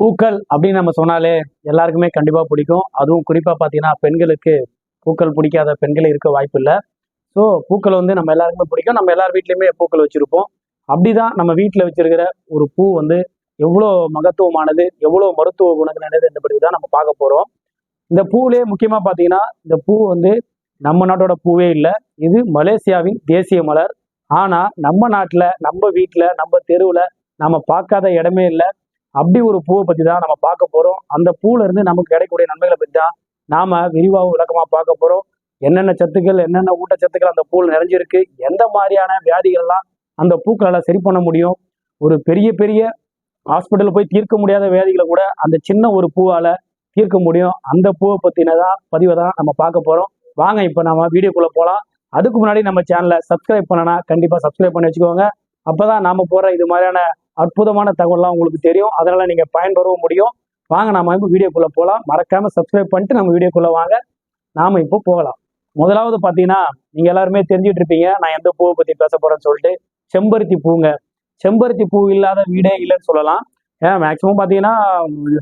பூக்கள் அப்படின்னு நம்ம சொன்னாலே எல்லாருக்குமே கண்டிப்பா பிடிக்கும். அதுவும் குறிப்பா பார்த்தீங்கன்னா பெண்களுக்கு பூக்கள் பிடிக்காத பெண்கள் இருக்க வாய்ப்பு இல்லை ஸோ பூக்கள் வந்து நம்ம எல்லாருக்குமே பிடிக்கும். நம்ம எல்லார் வீட்லயுமே பூக்கள் வச்சிருப்போம். அப்படிதான் நம்ம வீட்டில் வச்சிருக்கிற ஒரு பூ வந்து எவ்வளோ மகத்துவமானது எவ்வளோ மருத்துவ குணங்கள் நிறைந்தது என்பதை தான் நம்ம பார்க்க போறோம். இந்த பூவிலே முக்கியமா பார்த்தீங்கன்னா இந்த பூ வந்து நம்ம நாட்டோட பூவே இல்லை. இது மலேசியாவின் தேசிய மலர். ஆனா நம்ம நாட்டுல நம்ம வீட்டுல நம்ம தெருவுல நம்ம பார்க்காத இடமே இல்லை. அப்படி ஒரு பூவை பத்தி தான் நம்ம பார்க்க போறோம். அந்த பூல இருந்து நமக்கு கிடைக்கக்கூடிய நன்மைகளை பத்தி தான் நாம விரிவாகவும் விளக்கமா பார்க்க போறோம். என்னென்ன சத்துக்கள் என்னென்ன ஊட்டச்சத்துக்கள் அந்த பூவில் நிறைஞ்சிருக்கு எந்த மாதிரியான வியாதிகள்லாம் அந்த பூக்களால சரி பண்ண முடியும் ஒரு பெரிய பெரிய ஹாஸ்பிட்டல் போய் தீர்க்க முடியாத வியாதிகளை கூட அந்த சின்ன ஒரு பூவால தீர்க்க முடியும். அந்த பூவை பத்தினதான் பதிவை தான் நம்ம பார்க்க போறோம். வாங்க இப்போ நம்ம வீடியோக்குள்ள போகலாம் அதுக்கு முன்னாடி நம்ம சேனலை சப்ஸ்கிரைப் பண்ணனா கண்டிப்பா சப்ஸ்கிரைப் பண்ணி வச்சுக்கோங்க. அப்பதான் நாம போற இது மாதிரியான அற்புதமான தகவல்லாம் உங்களுக்கு தெரியும். அதனால நீங்க பயன்பெறவும் முடியும். வாங்க நாம இப்போ வீடியோக்குள்ள போகலாம் மறக்காம சப்ஸ்கிரைப் பண்ணிட்டு நம்ம வீடியோக்குள்ள வாங்க. நாம இப்போ போகலாம். முதலாவது பார்த்தீங்கன்னா நீங்க எல்லாருமே தெரிஞ்சுட்டு இருப்பீங்க. நான் எந்த பூவை பத்தி பேச போறேன்னு சொல்லிட்டு செம்பருத்தி பூங்க. செம்பருத்தி பூ இல்லாத வீடே இல்லைன்னு சொல்லலாம். ஏன் மேக்சிமம் பார்த்தீங்கன்னா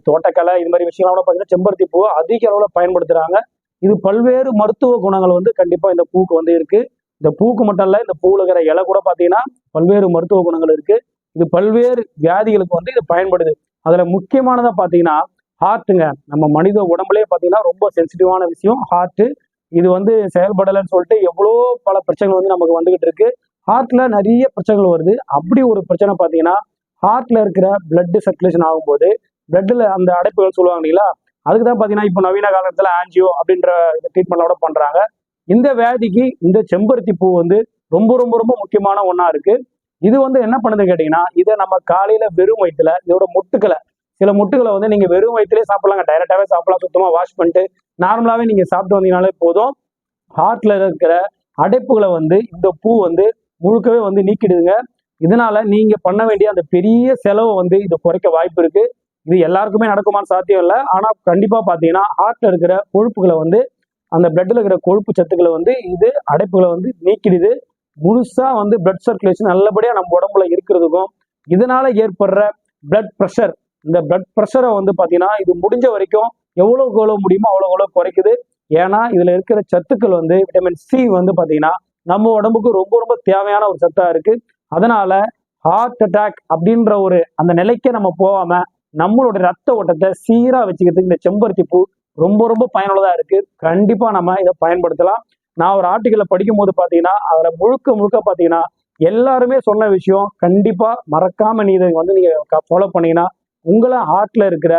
தோட்டக்கலை இது மாதிரி விஷயம்லாம் கூட பார்த்தீங்கன்னா செம்பருத்தி பூ அதிக அளவில் பயன்படுத்துறாங்க. இது பல்வேறு மருத்துவ குணங்கள் வந்து கண்டிப்பா இந்த பூக்கு வந்து இருக்கு. இந்த பூக்கு மட்டும் இல்ல இந்த பூவில் இருக்கிற இலை கூட பார்த்தீங்கன்னா பல்வேறு மருத்துவ குணங்கள் இருக்கு. இது பல்வேறு வியாதிகளுக்கு வந்து இது பயன்படுது. அதுல முக்கியமானதா பார்த்தீங்கன்னா ஹார்ட்டுங்க நம்ம மனித உடம்புலயே பார்த்தீங்கன்னா ரொம்ப சென்சிட்டிவான விஷயம் ஹார்ட்டு இது வந்து செயல்படலைன்னு சொல்லிட்டு எவ்வளோ பல பிரச்சனைகள் வந்து நமக்கு வந்துகிட்டு இருக்கு. ஹார்ட்ல நிறைய பிரச்சனைகள் வருது. அப்படி ஒரு பிரச்சனை பார்த்தீங்கன்னா ஹார்ட்ல இருக்கிற பிளட் சர்க்குலேஷன் ஆகும்போது பிளட்ல அந்த அடைப்புகள் சொல்லுவாங்க இல்லைங்களா? அதுக்கு தான் பார்த்தீங்கன்னா இப்போ நவீன காலத்துல ஆன்ஜியோ அப்படின்ற ட்ரீட்மெண்ட்டோட பண்ணுறாங்க பண்றாங்க. இந்த வியாதிக்கு இந்த செம்பருத்தி பூ வந்து ரொம்ப ரொம்ப ரொம்ப முக்கியமான ஒன்றா இருக்குது இது வந்து என்ன பண்ணுதுன்னு கேட்டீங்கன்னா இதை நம்ம காலையில வெறும் வயிற்றுல இதோட முட்டுக்களை சில முட்டுகளை வந்து நீங்க வெறும் வயிற்றுலேயே சாப்பிடலாங்க. டைரக்டாவே சாப்பிடலாம். சுத்தமா வாஷ் பண்ணிட்டு நார்மலாவே நீங்க சாப்பிட்டு வந்தீங்கனாலே போதும். ஹார்ட்ல இருக்கிற அடைப்புகளை வந்து இந்த பூ வந்து முழுக்கவே வந்து நீக்கிடுதுங்க. இதனால நீங்க பண்ண வேண்டிய அந்த பெரிய செலவை வந்து இது குறைக்க வாய்ப்பு இருக்கு. இது எல்லாருக்குமே நடக்குமான்னு சாத்தியம் இல்லை. ஆனா கண்டிப்பா பாத்தீங்கன்னா ஹார்ட்ல இருக்கிற கொழுப்புகளை வந்து அந்த பிளட்ல இருக்கிற கொழுப்பு சத்துக்களை வந்து இது அடைப்புகளை வந்து நீக்கிடுது. முழுசா வந்து பிளட் சர்க்குலேஷன் நல்லபடியா நம்ம உடம்புல இருக்கிறதுக்கும் இதனால ஏற்படுற பிளட் ப்ரெஷர் இந்த பிளட் ப்ரெஷரை வந்து பாத்தீங்கன்னா இது முடிஞ்ச வரைக்கும் எவ்வளவுக்கு எவ்வளவு முடியுமோ அவ்வளவு எவ்வளவு குறைக்குது. ஏன்னா இதுல இருக்கிற சத்துக்கள் வந்து விட்டமின் சி வந்து பாத்தீங்கன்னா நம்ம உடம்புக்கு ரொம்ப ரொம்ப தேவையான ஒரு சத்தா இருக்கு. அதனால ஹார்ட் அட்டாக் அப்படின்ற ஒரு அந்த நிலைக்கு நம்ம போகாம நம்மளோட ரத்த ஓட்டத்தை சீரா வச்சுக்கிறதுக்கு இந்த செம்பருத்தி பூ ரொம்ப ரொம்ப பயனுள்ளதா இருக்கு. கண்டிப்பா நம்ம இதை பயன்படுத்தலாம். நான் ஒரு ஆர்டிக்கலை படிக்கும் போது பார்த்தீங்கன்னா அதில் முழுக்க முழுக்க பார்த்தீங்கன்னா எல்லாருமே சொன்ன விஷயம் கண்டிப்பாக மறக்காமல் நீ இதை வந்து நீங்கள் ஃபாலோ பண்ணீங்கன்னா உங்களை ஹார்ட்டில் இருக்கிற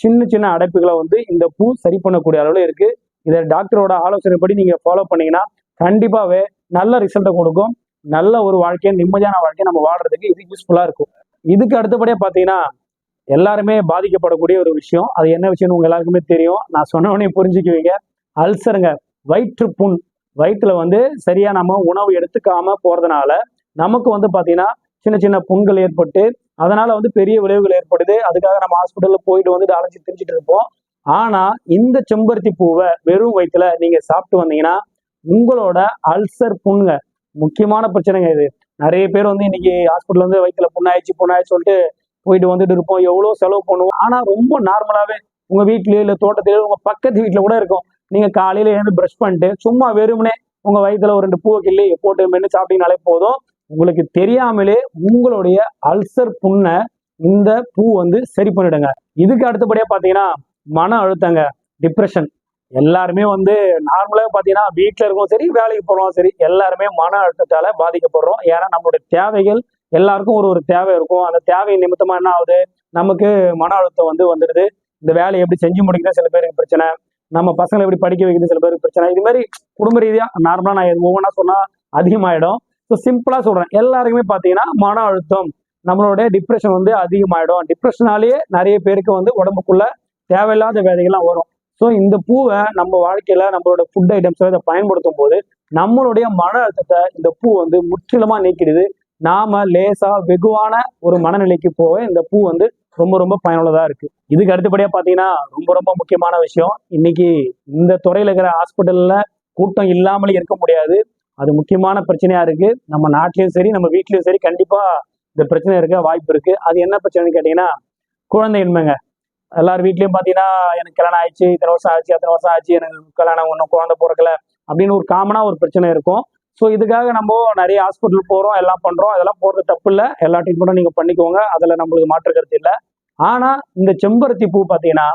சின்ன சின்ன அடைப்புகளை வந்து இந்த பூ சரி பண்ணக்கூடிய அளவில் இருக்குது இதை டாக்டரோட ஆலோசனைப்படி நீங்கள் ஃபாலோ பண்ணீங்கன்னா கண்டிப்பாகவே நல்ல ரிசல்ட்டை கொடுக்கும். நல்ல ஒரு வாழ்க்கையை நிம்மதியான வாழ்க்கையை நம்ம வாழ்றதுக்கு இது யூஸ்ஃபுல்லாக இருக்கும். இதுக்கு அடுத்தபடியாக பார்த்தீங்கன்னா எல்லாருமே பாதிக்கப்படக்கூடிய ஒரு விஷயம். அது என்ன விஷயம்னு உங்க எல்லாருக்குமே தெரியும். நான் சொன்ன உடனே புரிஞ்சுக்குவீங்க. அல்சருங்க வயிற்று புண் வயிற்றுல வந்து சரியா நம்ம உணவு எடுத்துக்காம போறதுனால நமக்கு வந்து பாத்தீங்கன்னா சின்ன சின்ன புண்கள் ஏற்பட்டு அதனால வந்து பெரிய விளைவுகள் ஏற்படுது. அதுக்காக நம்ம ஹாஸ்பிட்டல்ல போயிட்டு வந்து அலைஞ்சு திரிஞ்சிட்டு இருப்போம். ஆனா இந்த செம்பருத்தி பூவை வெறும் வயிற்றுல நீங்க சாப்பிட்டு வந்தீங்கன்னா உங்களோட அல்சர் புண்ணுங்க முக்கியமான பிரச்சனைங்க இது. நிறைய பேர் வந்து இன்னைக்கு ஹாஸ்பிட்டல் வந்து வயிற்றுல புண்ணாயிடுச்சு புண்ணாயிடுச்சு சொல்லிட்டு போயிட்டு வந்துட்டு இருப்போம். எவ்வளவு செலவு பண்ணுவோம். ஆனா ரொம்ப நார்மலாவே உங்க வீட்லயோ இல்ல தோட்டத்திலயோ உங்க பக்கத்து வீட்டுல கூட இருக்கும். நீங்க காலையில எழுந்து ப்ரஷ் பண்ணிட்டு சும்மா வெறுமனே உங்க வயிற்றுல ஒரு ரெண்டு பூவை கிள்ளி போட்டு மென்று சாப்பிட்டீங்கனாலே போதும். உங்களுக்கு தெரியாமலே உங்களுடைய அல்சர் புண்ணை இந்த பூ வந்து சரி பண்ணிடுங்க. இதுக்கு அடுத்தபடியா பாத்தீங்கன்னா மன அழுத்தங்க டிப்ரெஷன் எல்லாருமே வந்து நார்மலாக பார்த்தீங்கன்னா வீட்டில் இருக்கோம் சரி வேலைக்கு போகிறோம் சரி எல்லாருமே மன அழுத்தத்தால் பாதிக்கப்படுறோம். ஏன்னா நம்மளுடைய தேவைகள் எல்லாருக்கும் ஒரு ஒரு தேவை இருக்கும். அந்த தேவை நிமித்தமாக என்ன ஆகுது? நமக்கு மன அழுத்தம் வந்து வந்துடுது. இந்த வேலையை எப்படி செஞ்சு முடிக்கிறது சில பேருக்கு பிரச்சனை. நம்ம பசங்களை எப்படி படிக்க வைக்கிறது சில பேருக்கு பிரச்சனை. இது மாதிரி குடும்ப ரீதியாக நார்மலாக நான் ஒவ்வொன்றா சொன்னால் அதிகமாயிடும். ஸோ சிம்பிளாக சொல்கிறேன் எல்லாருக்குமே பார்த்தீங்கன்னா மன அழுத்தம் நம்மளோட டிப்ரெஷன் வந்து அதிகமாயிடும். டிப்ரெஷனாலேயே நிறைய பேருக்கு வந்து உடம்புக்குள்ள தேவையில்லாத வேலைகள்லாம் வரும். ஸோ இந்த பூவை நம்ம வாழ்க்கையில நம்மளோட ஃபுட் ஐட்டம்ஸில் இதை பயன்படுத்தும் போது நம்மளுடைய மன அழுத்தத்தை இந்த பூ வந்து முற்றிலுமா நீக்கிடுது. நாம லேசா வெகுவான ஒரு மனநிலைக்கு போக இந்த பூ வந்து ரொம்ப ரொம்ப பயனுள்ளதா இருக்கு. இதுக்கு அடுத்தபடியா பாத்தீங்கன்னா ரொம்ப ரொம்ப முக்கியமான விஷயம் இன்னைக்கு இந்த துறையில இருக்கிற ஹாஸ்பிட்டல்ல கூட்டம் இல்லாமலே இருக்க முடியாது. அது முக்கியமான பிரச்சனையா இருக்கு. நம்ம நாட்டிலையும் சரி நம்ம வீட்லயும் சரி கண்டிப்பா இந்த பிரச்சனை இருக்க வாய்ப்பு இருக்கு. அது என்ன பிரச்சனைன்னு கேட்டீங்கன்னா குழந்தையின்மைங்க எல்லார் வீட்லயும் பாத்தீங்கன்னா எனக்கு கல்யாணம் ஆயிடுச்சு இத்தனை வருஷம் ஆச்சு அத்தனை வருஷம் ஆச்சு எனக்கு கல்யாணம் ஒன்றும் குழந்தை பிறக்கல அப்படின்னு ஒரு காமனா ஒரு பிரச்சனை இருக்கும். ஸோ இதுக்காக நம்ம நிறைய ஹாஸ்பிட்டல் போகிறோம் எல்லாம் பண்ணுறோம் அதெல்லாம் போகிறது தப்பு இல்லை. எல்லா ட்ரீட்மெண்ட்டும் நீங்க பண்ணிக்கோங்க. அதில் நம்மளுக்கு மாற்று கருத்து இல்லை. ஆனால் இந்த செம்பருத்தி பூ பார்த்தீங்கன்னா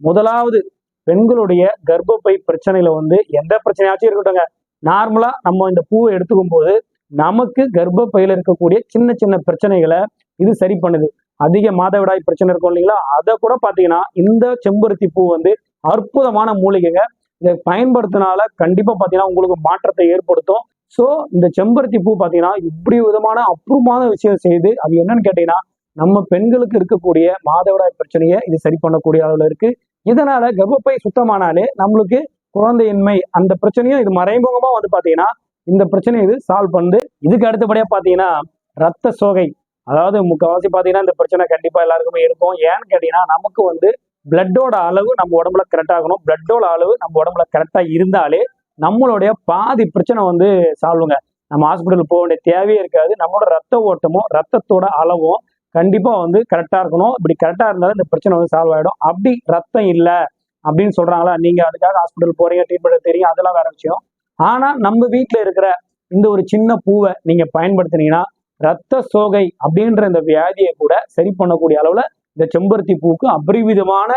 முதலாவது பெண்களுடைய கர்ப்பப்பை பிரச்சனையில வந்து எந்த பிரச்சனையாச்சும் இருக்கட்டும்ங்க. நார்மலாக நம்ம இந்த பூவை எடுத்துக்கும் போது நமக்கு கர்ப்பப்பையில் இருக்கக்கூடிய சின்ன சின்ன பிரச்சனைகளை இது சரி பண்ணுது. அதிக மாதவிடாய் பிரச்சனை இருக்கும் இல்லைங்களா? அதை கூட பார்த்தீங்கன்னா இந்த செம்பருத்தி பூ வந்து அற்புதமான மூலிகைங்க. இதை பயன்படுத்தினால கண்டிப்பாக பார்த்தீங்கன்னா உங்களுக்கு மாற்றத்தை ஏற்படுத்தும். ஸோ இந்த செம்பருத்தி பூ பாத்தீங்கன்னா இப்படி விதமான அப்புறமான விஷயம் செய்து அது என்னன்னு கேட்டீங்கன்னா நம்ம பெண்களுக்கு இருக்கக்கூடிய மாதவிடாய் பிரச்சனையை இது சரி பண்ணக்கூடிய அளவுல இருக்கு. இதனால கர்ப்பப்பை சுத்தமானாலே நம்மளுக்கு குழந்தையின்மை அந்த பிரச்சனையும் இது மறைமுகமா வந்து பாத்தீங்கன்னா இந்த பிரச்சனையை இது சால்வ் பண்ணுது. இதுக்கு அடுத்தபடியா பாத்தீங்கன்னா ரத்த சோகை. அதாவது முக்கால்வாசி பாத்தீங்கன்னா இந்த பிரச்சனை கண்டிப்பா எல்லாருக்குமே இருக்கும். ஏன்னு கேட்டீங்கன்னா நமக்கு வந்து பிளட்டோட அளவு நம்ம உடம்புல கரெக்ட் ஆகணும். பிளட்டோட அளவு நம்ம உடம்புல கரெக்டா இருந்தாலே நம்மளுடைய பாதி பிரச்சனை வந்து சால்வுங்க. நம்ம ஹாஸ்பிட்டல் போக வேண்டிய தேவையே இருக்காது. நம்மளோட ரத்த ஓட்டமும் ரத்தத்தோட அளவும் கண்டிப்பா வந்து கரெக்டா இருக்கணும். இப்படி கரெக்டா இருந்தாலும் இந்த பிரச்சனை வந்து சால்வ் ஆயிடும். அப்படி ரத்தம் இல்லை அப்படின்னு சொல்றாங்களா? நீங்க அதுக்காக ஹாஸ்பிட்டல் போறீங்க ட்ரீட்மெண்ட் தெரியும் அதெல்லாம் வேற விஷயம். ஆனா நம்ம வீட்டில் இருக்கிற இந்த ஒரு சின்ன பூவை நீங்க பயன்படுத்தினீங்கன்னா ரத்த சோகை அப்படின்ற இந்த வியாதியை கூட சரி பண்ணக்கூடிய அளவுல இந்த செம்பருத்தி பூவுக்கு அபரிவிதமான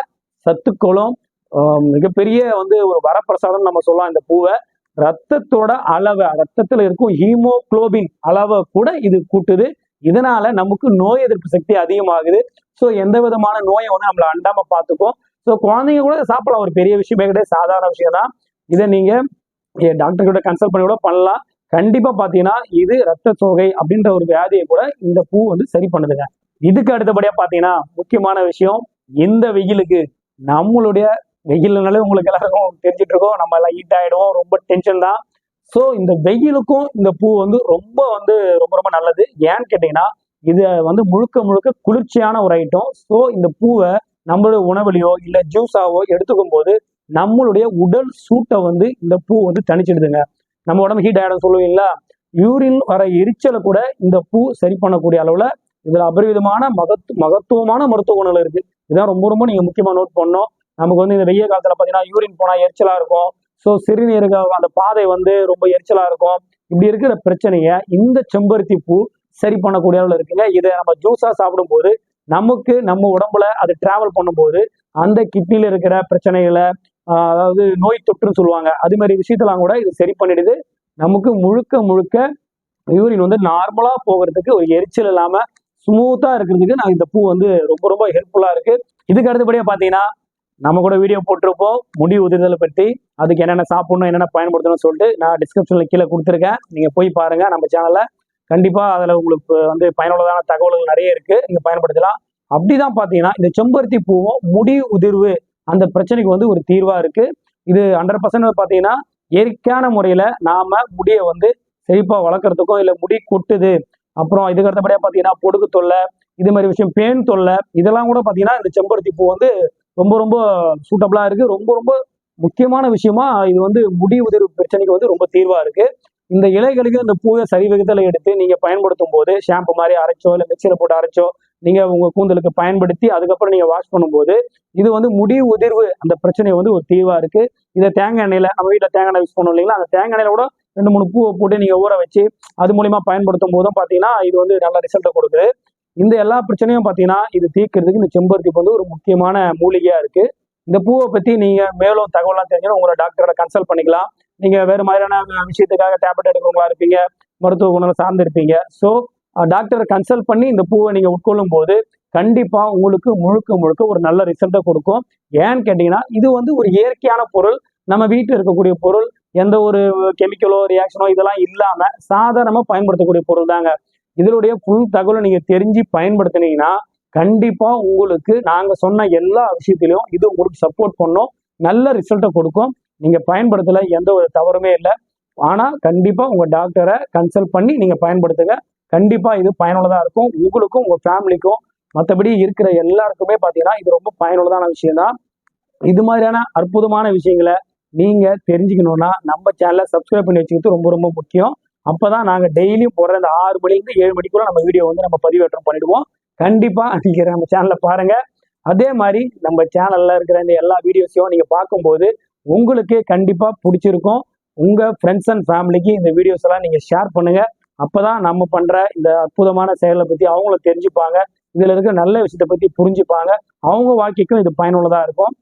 சத்துக்களும் மிகப்பெரிய வந்து ஒரு வரப்பிரசாதம் நம்ம சொல்லலாம் இந்த பூவை. ரத்தத்தோட அளவை ரத்தத்துல இருக்கும் ஹீமோக்ளோபின் அளவை கூட இது கூட்டுது. இதனால நமக்கு நோய் எதிர்ப்பு சக்தி அதிகமாகுது. ஸோ எந்த விதமான நோயை வந்து நம்மளை அண்டாம பார்த்துக்கும். ஸோ குழந்தைங்க கூட சாப்பிடலாம். ஒரு பெரிய விஷயமே கிடையாது. சாதாரண விஷயம் தான் இதை நீங்க டாக்டர் கிட்ட கன்சல்ட் பண்ணி கூட பண்ணலாம். கண்டிப்பா பாத்தீங்கன்னா இது ரத்த சோகை அப்படின்ற ஒரு வியாதியை கூட இந்த பூ வந்து சரி பண்ணுதுங்க. இதுக்கு அடுத்தபடியா பாத்தீங்கன்னா முக்கியமான விஷயம் இந்த வெயிலுக்கு நம்மளுடைய வெயில்னாலே உங்களுக்கு எல்லாருக்கும் தெரிஞ்சிட்டு இருக்கோம் நம்ம எல்லாம் ஹீட் ஆகிடும் ரொம்ப டென்ஷன் தான். ஸோ இந்த வெயிலுக்கும் இந்த பூ வந்து ரொம்ப வந்து ரொம்ப ரொம்ப நல்லது. ஏன்னு கேட்டீங்கன்னா இது வந்து முழுக்க முழுக்க குளிர்ச்சியான ஒரு ஐட்டம் ஸோ இந்த பூவை நம்மளுடைய உணவுலையோ இல்லை ஜூஸாவோ எடுத்துக்கும் போது நம்மளுடைய உடல் சூட்டை வந்து இந்த பூ வந்து தணிச்சிடுதுங்க. நம்ம உடம்பு ஹீட் ஆகிடும் சொல்லுவீங்களா? யூரின் வர எரிச்சலை கூட இந்த பூ சரி பண்ணக்கூடிய அளவில் இதில் அபரிவிதமான மகத்து மகத்துவமான மருத்துவ குணங்கள் இருக்குது இதான் ரொம்ப ரொம்ப நீங்கள் முக்கியமாக நோட் பண்ணணும். நமக்கு வந்து இந்த வெய்ய காலத்துல பாத்தீங்கன்னா யூரின் போனா எரிச்சலா இருக்கும். ஸோ சிறுநீரக அந்த பாதை வந்து ரொம்ப எரிச்சலா இருக்கும். இப்படி இருக்கிற பிரச்சனைய இந்த செம்பருத்தி பூ சரி பண்ணக்கூடிய அளவில் இருக்குங்க. இதை நம்ம ஜூஸா சாப்பிடும்போது நமக்கு நம்ம உடம்புல அது டிராவல் பண்ணும்போது அந்த கிட்னில இருக்கிற பிரச்சனைகளை அதாவது நோய் தொற்றுன்னு சொல்லுவாங்க. அது மாதிரி விஷயத்தெல்லாம் கூட இது சரி பண்ணிடுது. நமக்கு முழுக்க முழுக்க யூரின் வந்து நார்மலா போகிறதுக்கு ஒரு எரிச்சல் இல்லாம ஸ்மூத்தா இருக்கிறதுக்கு நான் இந்த பூ வந்து ரொம்ப ரொம்ப ஹெல்ப்ஃபுல்லா இருக்கு. இதுக்கு அடுத்தபடியா பாத்தீங்கன்னா நம்ம கூட வீடியோ போட்டிருப்போம். முடி உதிர்தலை பற்றி அதுக்கு என்னென்ன சாப்பிடணும் என்னென்ன பயன்படுத்தணும்னு சொல்லிட்டு நான் டிஸ்கிரிப்ஷனில் கீழே கொடுத்துருக்கேன். நீங்கள் போய் பாருங்கள் நம்ம சேனலில் கண்டிப்பாக அதில் உங்களுக்கு வந்து பயனுள்ளதான தகவல்கள் நிறைய இருக்குது நீங்கள் பயன்படுத்தலாம். அப்படிதான் பார்த்தீங்கன்னா இந்த செம்பருத்தி பூவும் முடி உதிர்வு அந்த பிரச்சனைக்கு வந்து ஒரு தீர்வாக இருக்குது இது ஹண்ட்ரட் பர்சன்ட் பார்த்தீங்கன்னா இயற்கையான முறையில் நாம் முடியை வந்து செழிப்பாக வளர்க்குறதுக்கும் இல்லை முடி கொட்டுது. அப்புறம் இதுக்கு அடுத்தபடியாக பார்த்தீங்கன்னா பொடுகு தொல்லை இது மாதிரி விஷயம் பேன் தொல்லை இதெல்லாம் கூட பார்த்தீங்கன்னா இந்த செம்பருத்தி பூ வந்து ரொம்ப ரொம்ப சூட்டபிளா இருக்கு. ரொம்ப ரொம்ப முக்கியமான விஷயமா இது வந்து முடி உதிர்வு பிரச்சனைக்கு வந்து ரொம்ப தீர்வா இருக்கு. இந்த இலைகளுக்கு இந்த பூவை சரி விகிதத்தில் எடுத்து நீங்க பயன்படுத்தும் போது ஷாம்பு மாதிரி அரைச்சோ இல்லை மிக்சியில் போட்டு அரைச்சோ நீங்க உங்க கூந்தலுக்கு பயன்படுத்தி அதுக்கப்புறம் நீங்க வாஷ் பண்ணும்போது இது வந்து முடி உதிர்வு அந்த பிரச்சனை வந்து ஒரு தீர்வா இருக்கு. இதை தேங்காய் எண்ணெயில நம்ம வீட்டில் தேங்காய் எண்ணெய் யூஸ் பண்ணோம் இல்லைங்களா? அந்த தேங்காய் எண்ணெயில கூட ரெண்டு மூணு பூவை போட்டு நீங்க ஊற வச்சு அது மூலியமா பயன்படுத்தும் போதும் பாத்தீங்கன்னா இது வந்து நல்ல ரிசல்ட்டை கொடுக்குது. இந்த எல்லா பிரச்சனையும் பார்த்தீங்கன்னா இது தீர்க்கிறதுக்கு இந்த செம்பருத்தி பூ வந்து ஒரு முக்கியமான மூலிகையா இருக்கு. இந்த பூவை பத்தி நீங்க மேலும் தகவலாம் தெரிஞ்சுன்னா உங்களை டாக்டரை கன்சல்ட் பண்ணிக்கலாம். நீங்க வேறு மாதிரியான விஷயத்துக்காக டேப்லெட் எடுக்கிறவங்களா இருப்பீங்க மருத்துவ குணம் சார்ந்து இருப்பீங்க. ஸோ டாக்டரை கன்சல்ட் பண்ணி இந்த பூவை நீங்க உட்கொள்ளும் போது கண்டிப்பா உங்களுக்கு முழுக்க முழுக்க ஒரு நல்ல ரிசல்ட்டை கொடுக்கும். ஏன்னு கேட்டீங்கன்னா இது வந்து ஒரு இயற்கையான பொருள். நம்ம வீட்டில் இருக்கக்கூடிய பொருள் எந்த ஒரு கெமிக்கலோ ரியாக்ஷனோ இதெல்லாம் இல்லாம சாதாரணமாக பயன்படுத்தக்கூடிய பொருள் தாங்க இதனுடைய ஃபுல் தகவலை நீங்க தெரிஞ்சு பயன்படுத்தினீங்கன்னா கண்டிப்பா உங்களுக்கு நாங்க சொன்ன எல்லா விஷயத்திலையும் இது உங்களுக்கு சப்போர்ட் பண்ணும். நல்ல ரிசல்ட்டை கொடுக்கும். நீங்க பயன்படுத்தல எந்த ஒரு தவறுமே இல்லை. ஆனா கண்டிப்பா உங்க டாக்டரை கன்சல்ட் பண்ணி நீங்க பயன்படுத்துங்க. கண்டிப்பா இது பயனுள்ளதா இருக்கும். உங்களுக்கும் உங்க ஃபேமிலிக்கும் மற்றபடி இருக்கிற எல்லாருக்குமே பாத்தீங்கன்னா இது ரொம்ப பயனுள்ளதான விஷயம் தான் இது மாதிரியான அற்புதமான விஷயங்களை நீங்க தெரிஞ்சுக்கணும்னா நம்ம சேனலை சப்ஸ்கிரைப் பண்ணி வச்சுக்கிறது ரொம்ப ரொம்ப முக்கியம். அப்பதான் நாங்க டெய்லியும் போடுற இந்த ஆறு மணிலேருந்து ஏழு மணிக்குள்ள நம்ம வீடியோ வந்து நம்ம பதிவேற்றம் பண்ணிடுவோம். கண்டிப்பா நீங்க நம்ம சேனலை பாருங்க. அதே மாதிரி நம்ம சேனல்ல இருக்கிற இந்த எல்லா வீடியோஸையும் நீங்க பார்க்கும்போது உங்களுக்கு கண்டிப்பா பிடிச்சிருக்கும். உங்க ஃப்ரெண்ட்ஸ் அண்ட் ஃபேமிலிக்கு இந்த வீடியோஸ் எல்லாம் நீங்க ஷேர் பண்ணுங்க. அப்பதான் நம்ம பண்ற இந்த அற்புதமான செயலை பத்தி அவங்களும் தெரிஞ்சுப்பாங்க. இதுல இருக்க நல்ல விஷயத்தை பத்தி புரிஞ்சுப்பாங்க. அவங்க வாழ்க்கைக்கும் இது பயனுள்ளதா இருக்கும்.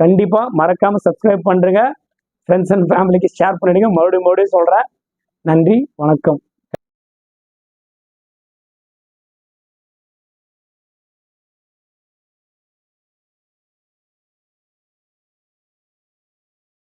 கண்டிப்பா மறக்காம சப்ஸ்கிரைப் பண்றீங்க. ஃப்ரெண்ட்ஸ் அண்ட் ஃபேமிலிக்கு ஷேர் பண்ணிடுங்க. மறுபடியும் மறுபடியும் சொல்றேன். நன்றி வணக்கம்.